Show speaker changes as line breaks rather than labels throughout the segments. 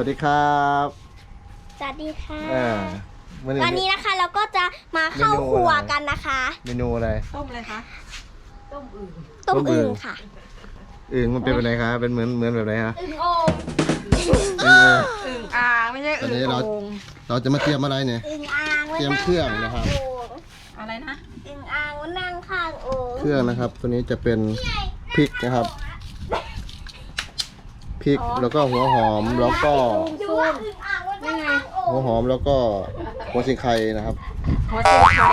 วัสดีครับ
สวัสดีค่ะ
อ่าวัน
วันนี้
นี้
นะคะเราก็จะมาเข้า
เมนู
ครัว
อะไร
กันนะคะ
เมนูอะไร
ต้มเลยคะต้มอึ่ง
ต้ม
ต้มอึ่
อึ่
ง
งค่ะ
อึ่งมันเป็นแบบไหนครับเป็นเหมือนเหมือนแบบไหนฮะ
อึ่งโอ่ง
อึ่งเออ
อึ่งอ่างไม่ใช่
อัน
อึ่
นี้
ง
เรา
โอ่ง
เราจะมาเตรียมอะไรเนี่ย
อึ่งอ่างไว้
เตรียมเครื่องนะครับ
ข้างโอ่ง
อะไรนะ
อึ่งอ่างไว้นั่งข้างโอ่ง
เครื่องนะครับ ตัวนี้จะเป็นพริกนะครับ พริกแล้วก็หัวหอมแล้วก็
ดูว่าอึ่งอ่างไว้นั่งข้างโอ่ง
หัวหอมแล้วก็หัวสิงไข่นะครับ
หัวเสียไข่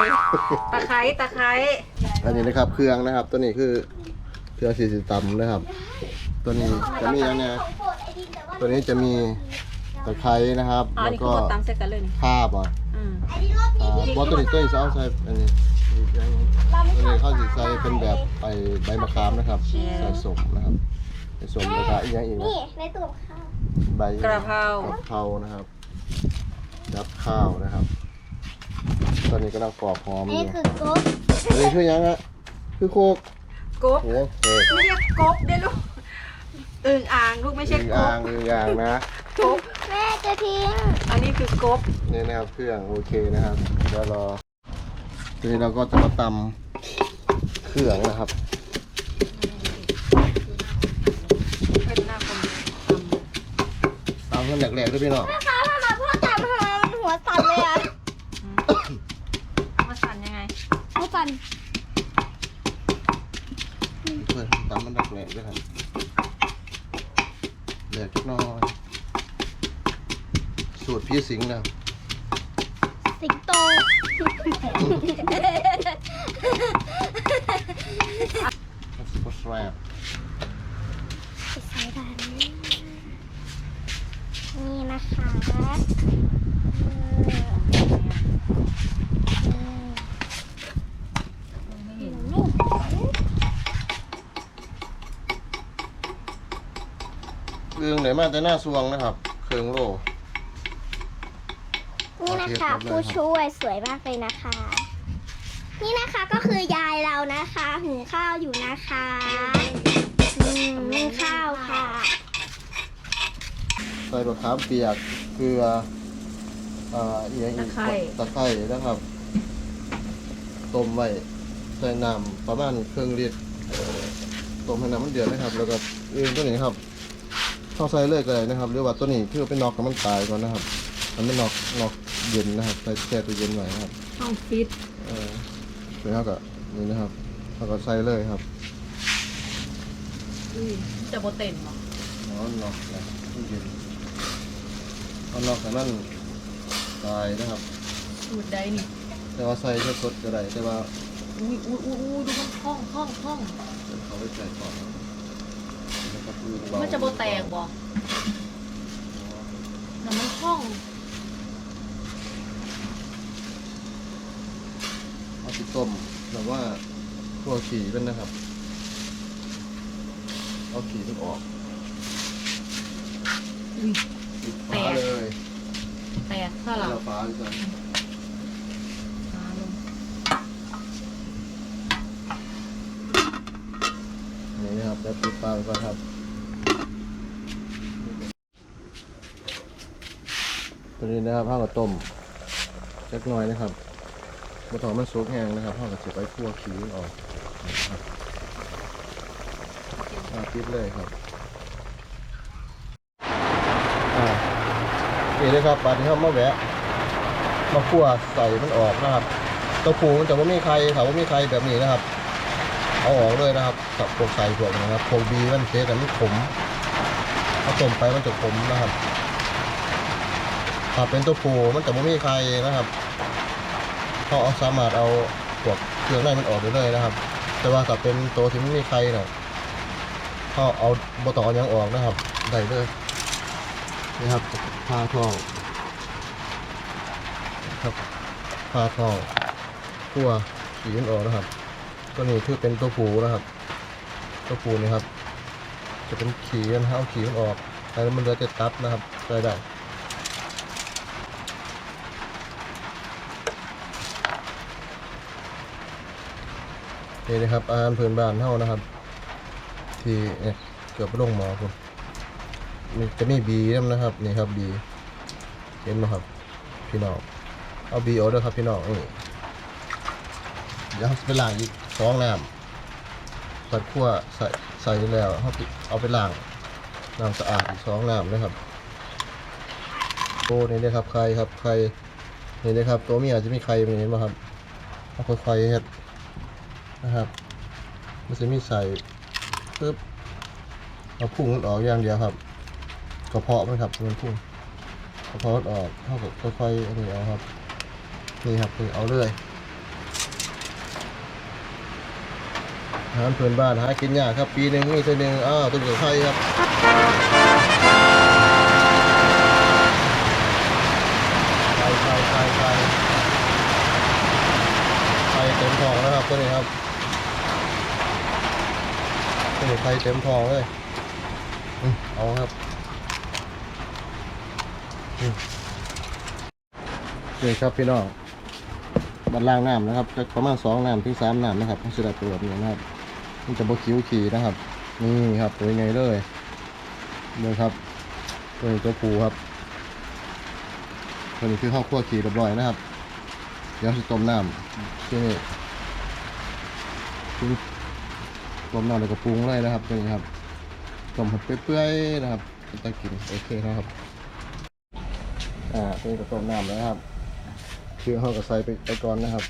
ตะไคร้ตะไคร้
อันนี้นะครับเครื่องนะครับ ตัวนี้คือเครื่องสีสีตำนะครับ ตัวนี้จะมีอย่างเนี้ย
ของโปรดไอดินแต่ว่า
ตัวนี้จะมีตะไคร้นะครับ
อ๋อ
แล้ว
นี่คื
ก็
อหมดตามเสร็จกันเลยนี่
ข้าบอะ
อืม
ไอดินรอบนี้
อ่า
ที่
บอตัวนี้ตัวนี้เขาใส่อันนี้อีกอย่างหนึ่ง
เราไม่
ตัว
ชอบ
นี้เขาสิใส่เป็นแบบไปใบมะขามนะครับใส่สมนะครับ ใส่สมแล้วก็อีกอย่างอีกนะ
นี่ในตู้กับข้าว
ใบ
กระเพรา ก
ระเพรานะครับยับข้าวนะครับ ตอนนี้ก็ต้องกรอกหอม
อัน
อ
นี้
ยู่
คือกบ
อันนี้คือยังฮะคือโคก
กบ
โอ้โห
ไม่ใช่กบเด้อลูกอึ่งอ่างลูกไม่ใช่
อีก
ก
อ่า
บ
งอีกอย่างนะ
กบ
แม่จะทิ้ง
อันนี้คือกบ
นี่นะครับเครื่องโอเคนะครับเดี๋ยวรอทีนี้เราก็จะมาตำเครื่องนะครับ ตำกันแหลกๆด้วยพี่น้อง
นะคะถ้ามาพ่อตามทำไมมันหัวสั่นเลยอะ
ทำมาสั่นยังไง
หัวสั่น
เพื่อนตำมันแหลกๆด้วยครับแหลกจักหน้อย สูตรพี่สิงห์นะครับ
สิงโต
ซุปเปอร์แซ่บ
ใส่แบบนี้นี่ นะคะอืม
ไม่เห็น
นี่
เรื่องไหนมาแต่หน้าสวงนะครับ เครื่องโล
นี่นะคะ ผู้ช่วยสวยมากเลยนะคะ นี่นะคะก็คือยายเรานะคะ หุงข้าวอยู่นะคะ อืมนึ่งข้าวค่ะ
ใส่บะขามเปียกเกลืออ่าอีกอย่างอีกตะไคร้นะครับต้มไว้ใส่น้ำประมาณครึ่งลิตรต้มให้น้ำมันเดือดนะครับ แล้วก็เอื่นตัวนี้ครับเข้าใส่เลยก็ได้นะครับหรือว่าตัวนี้คือเป็นนอกกับมันตายก่อนนะครับ มันไม่นอกนอกเย็นนะครับใส่แช่ตู้เย็นไว้นะครับ
ห้องฟิต
เออเดี๋ยวเราก็นี่นะครับเราก็ใส่เลยครับ
อุ้ยจะโบเต็นเหรอ
เนอนนอกนะตู้เย็น เอานอกแต่นั่นตายนะครับ
สูตรใดนี่
แต่ว่าใส่แค่สดก็ได้แต่ว่า
อุ้ยอุ้ยอุ้ยอุ้ยดูมันคล่องคล่องคล่อง
เขาไปใส่ก่อนแล้วก็ปืนเบา
มันจะโบแตกบ่แต่มันคล่อง
เอาไปต้มแบบว่าตัวขี่เป็นนะครับเอาขี่มันออก
อุ้ย
ปิดฝาเลย
แตกซะละ
เราฝาดีกว่า
ขาลง
นี่นะครับแล้วปิดฝาไปก่อนครับ ตัวนี้นะครับข้าวกับต้มเล็กน้อยนะครับบะถองมันซุกแห้งนะครับข้าวกับเสียไปคั่วขี้มันออกนะครับอ่าปิดเลยครับอ่า นี่เลยครับปลาที่เขามาแวะมาคั่วใส่มันออกนะครับตัวผูมันจะว่ามีใครถามว่ามีใครแบบนี้นะครับ เอาออกเลยนะครับกับพวกไก่พวกนะครับพวกบีมันเจ๊แต่ไม่ขมถ้าต้มไปมันจะขมนะครับถ้าเป็นตัวผูมันจะไม่มีใครนะครับเขาเอสามารถเอาพวกเครื่องในมันออกได้เลยนะครับ แต่ว่าถ้าเป็นตัวที่ไม่มีใครเนี่ยเขาเอาบตองเอยังออกนะครับได้เลย นี่ครับผ้าทองครับผ้าทองขั่วขีมันออกนะครับ ตัวนี้คือเป็นตัวผูนะครับ ตัวผูนี่ครับ จะเป็นขีนะครับเอาขีมันออกแล้วมันเหลือแต่ตับนะครับใส่ได้นี่นะครับอาหารพื้นบ้านเท่านะครับ ที่เนี่ยเกือบไปลงหมอคุณ มีจะมีบีนำนะครับนี่ครับบีเห็นไหมครับพี่น้องเอาบีโอเด้อครับพี่น้องนี่เดี๋ยวเราไปล้างอีกสองน้ำสัดขั้วใส่ใส่แล้วเขาเอาไปล้างน้ำสะอาดอีกสองน้ำนะครับโอ้นี่นะครับไข่ครับไข่นี่นะครับ ตัวเมียจะมีไข่แบบนี้ไหมครับเอาค่อยๆเฮ็ดนะครับมันจะมีใส่ปึ๊บเอาพุ่งมันออกอย่างเดียวครับ กระเพาะมันครับมันพุ่งกระเพาะออกเท่ากับค่อยๆอันนี้เอาครับนี่ครับคือเอาเลยอาหารเพื่อนบ้านหากินยากครับ ปีหนึ่งมีตัวหนึ่งอ้าวตัวเหลือไข่ครับไข่ไข่ไข่ไข่ไข่เต็มทองแล้วครับตัวนี้ครับตัวนี้ไข่เต็มทองเลยเอาครับ อืมนี่ครับพี่น้องบันล่างน้ำนะครับจะประมาณสองน้ำถึงสามน้ำนะครับต้องสลับตัวนี้นะครับ มันจะบคิ้วขี่นะครับ นี่ครับตัวยังไงเลยนี่ครับตัวนี้ตัวปูครับตัวนี้คือข้าวคั่วขี่เรียบร้อยนะครับ เดี๋ยวจะต้มน้ำที่นี่ต้มน้ำแล้วก็ปรุงเลยนะครับตัวนี้ครับต้มให้เปื่อยๆนะครับจะกินโอเคนะครับ อ่าตัวนี้ก็ต้มน้ำแล้วนะครับเครื่องเขาก็ใส่ไปไปก่อนนะครับ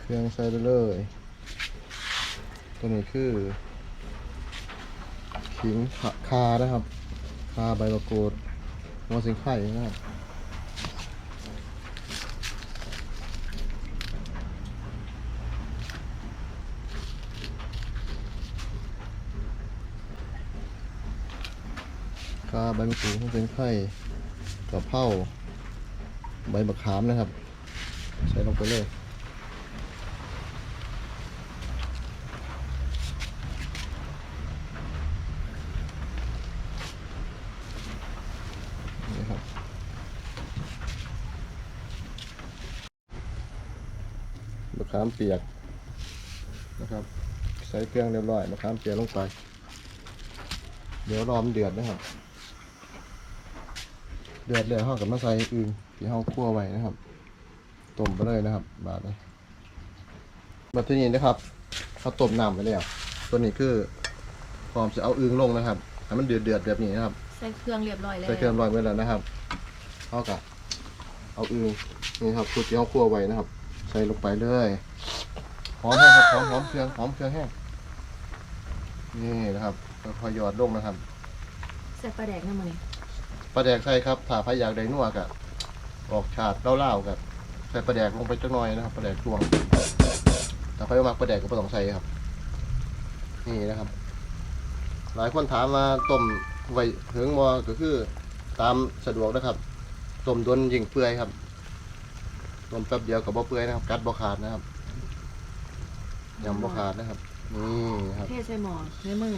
เครื่องใส่ไปเลย ตัวนี้คือขิงขาคานะครับ คาใบมะกรูดหัวสิงไข่นะครับ คาใบมะกรูดหัวสิงไข่กระเพราใบมะขามนะครับ ใส่ลงไปเลยนะครับมะขามเปียกนะครับ ใส่เครื่องเรียบร้อยมะขามเปียกลงไป เดี๋ยวรอมนเดือดนะครับ เดือดเลยห่อกับมาใส่อื่นที่ห่อคั่วไว้นะครับต้มไปเลยนะครับ บาดเลยมาที่นี่นะครับเขาต้มน้ำไปแล้วตัวนี้คือพร้อมจะเอาอึงลงนะครับให้มันเดือดเดือดๆแบบนี้นะครับ
ใส่เครื่องเรียบร้อยแล้ว
ใส่เครื่องร้อยไว้แล้วนะครับเอากะเอาอึงนี่ครับสูตรที่เขาคั่วไว้นะครับ ใส่ลงไปเลยหอมแห้งครับหอมหอมเครื่องหอมเครื่องแห้งนี่นะครับค่อยๆหยอดลงนะครับ
ใส่ปลาแดกน้ำมันนี่
ปลาแดกใส่ครับถ้าใครอยากได้นัวกะออกชาติเล่าๆกับใส่ปลาแดกลงไปจักหน่อยนะครับปลาแดกตวงถ้าใครมักปลาแดกก็ไม่ต้องใส่ครับ นี่นะครับ หลายคนถามมาต้มไว้เหิงมอก็คือตามสะดวกนะครับต้มโดนยิงเปื่อยครับต้มแป๊บเดียวกับบ่เปื่อยนะครับ กัดบ่ขาดนะครับยำบ่ขาดนะครับ นี่ครับ
เทใส่หม้อในมือ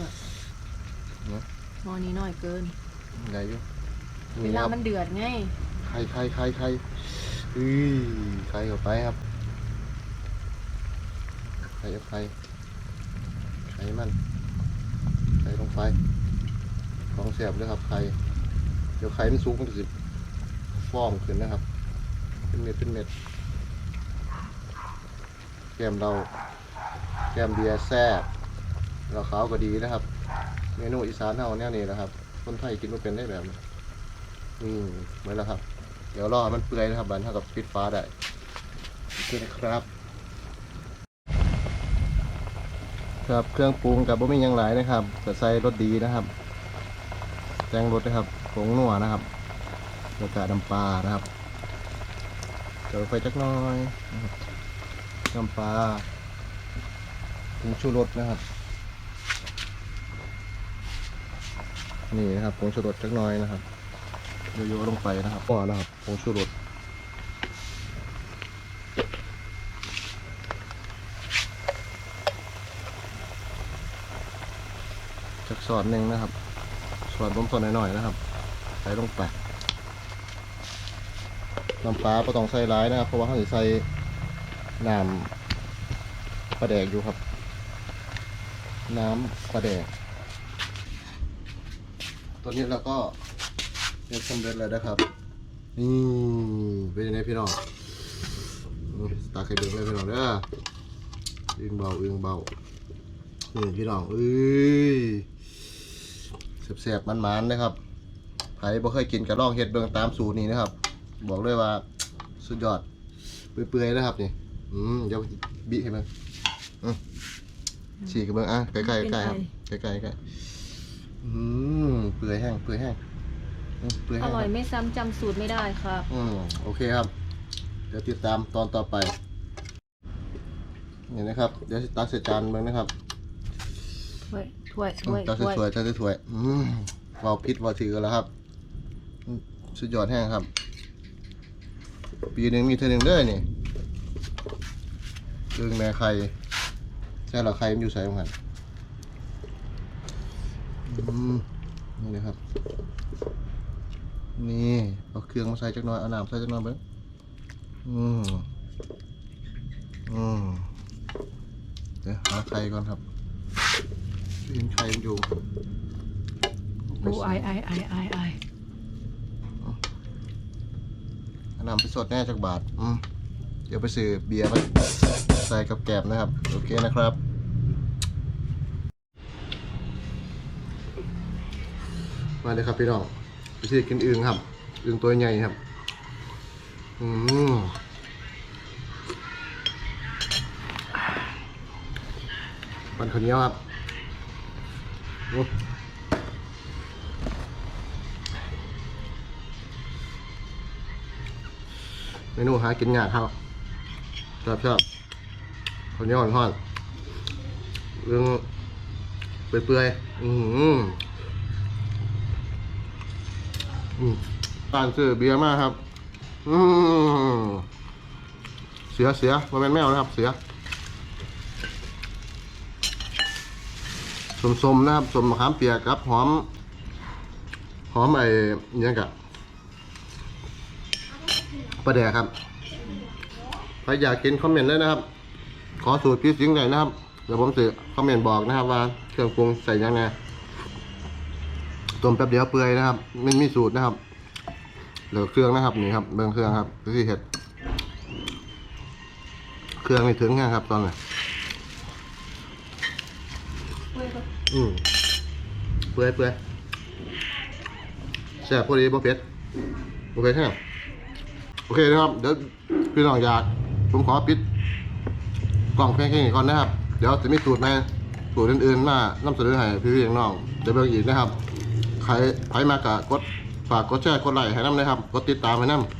เนอะ
หม้อนี้น้อยเกิน
ได้อยู่
เว
นี่
ลา
ครับ
มันเดือดไง
ไข่ไข่ไข่ไข่อุ้ยไข่เข้าไปครับไข่เอาไข่ไข่มันไข่ลงไปของเสียบเลยครับไข่เดี๋ยวไข่มันสูงมันจะสิฟองขึ้นนะครับ เป็นเม็ดเป็นเม็ดแก้มเราแก้มเบียร์แซ่บเราขาวก็ดีนะครับ เมนูอีสานเฮาแนวนี้นะครับ คนไทยกินไม่เป็นได้แบบนี้ อืมเหมือนแล้วครับ เดี๋ยวรอมันเปื่อยนะครับบันเท่ากับปิดฟ้าได้โอเคนะครับ ครับเครื่องปรุงกับบ่มีหยังหลายนะครับก็ใส่รสดีนะครับแจ้งรสนะครับผงนัวนะครับแล้วก็น้ำปลานะครับเดี๋ยวไฟจักน้อยน้ำปลาผงชูรสนะครับ นี่นะครับผงชูรสจักน้อยนะครับ โยๆลงไปนะครับก่อนนะครับผงชูรสจักสอดหนึ่งนะครับสอดลมสอดหน่อยๆนะครับ ใส่ลงไปน้ำปลาก็ต้องใส่ร้ายนะครับ เพราะว่าเขาจะใส่น้ำปลาแดกอยู่ครับ น้ำปลาแดก ตัวนี้เราก็ เรียนสำเร็จแล้วนะครับนี่เป็นยังไงพี่น้องอืมตาไข่เบิกเลยพี่น้องเด้ออึ้งเบาอึ้งเบานี่พี่น้องเอ้ยแสบๆมันๆนะครับใครบ่เคยกินกระล่องเฮ็ดเบิ่งตามสูตรนี้นะครับ บอกเลยว่าสุดยอดเปื่อยๆนะครับนี่อืมเดี๋ยวบิให้เบิ่งอืมฉีกกันเบิ่งอะใกล้ๆใกล้ๆครับใกล้ๆใกล้ๆอืมเปื่อยแห้งเปื่อยแห้งอืม เปื่อย
อ
แห้ง
ร่อย
ครับ
ไม่ซ้ำจำสูตรไม่ได้ครับ
อืมโอเคครับ เดี๋ยวติดตามตอนต่อไปนี่นะครับ เดี๋ยวตักใส่จานเบิ่งนะครับ
ถ้วย ถ้วย
อื
ถ้
ม
วย
ตัก
ถ้วย
สวยๆตักสวยๆอืมวาวพิษวาวถือแล้วครับอืมสุดยอดแห้งครับ ปีหนึ่งมีเท่านึงเด้อนี่เรื่องแม่ไข่ใช่เหรอไข่มันอยู่ใส่ของหันอืมนี่นะครับ นี่เอาเครื่องมาใส่จักหน่อยเอาน้ำใส่จักหน่อยเบิ้งอืมอืมเดี๋ยวหาไข่ก่อนครับเห็นไข่มันอยู่
โอ้ไอไอไอไอไอ
เอาน้ำไปสดแน่จากบาทอืมเดี๋ยวไปซื้อเบียร์มาใส่กับแกบนะครับ โอเคนะครับมาเลยครับพี่น้อง ไปซื้อกินอึ่งครับอึ่งตัวใหญ่ครับ อืมมันข้าวเหนียวครับเมนูหากินยากครับชอบชอบข้าวเหนียวห่อนๆเรื่องเปื่อยๆอือืม ต่านซื้อเบียร์มาครับ อืเสือเสือมันเป็นแมวนะครับ เสือสมๆนะครับสมมะขามเปียกครับหอม หอมไอ้ยังกะปลาแดกครับใครอยากกินคอมเมนต์เลยนะครับ ขอสูตรพี่สิงห์หน่อยนะครับ เดี๋ยวผมจะคอมเมนต์บอกนะครับว่าเครื่องปรุงใส่ยังไง ต้มแป๊บเดียวเปื่อยนะครับไม่มีสูตรนะครับเหลือเครื่องนะครับนี่ครับเบิ่งเครื่องครับดูที่เห็ด เครื่องนี่ถึงยังครับตอนนี้อืมเปื่อยเปื่อยแซ่บพอดีบ่เผ็ดโอเคใช่ไหมโอเคนะครับ เดี๋ยวพี่น้องอยากผมขอปิดกล่องเพียงแค่นี้ก่อนนะครับ เดี๋ยวจะมีสูตรในสูตรอื่นๆมานำเสนอให้พี่ๆน้องๆเดี๋ยวเบิ่งอีกนะครับ ใครใครมากะกดฝากกดแชร์กดไลค์ให้น้ำนะครับ กดติดตามให้น้ำ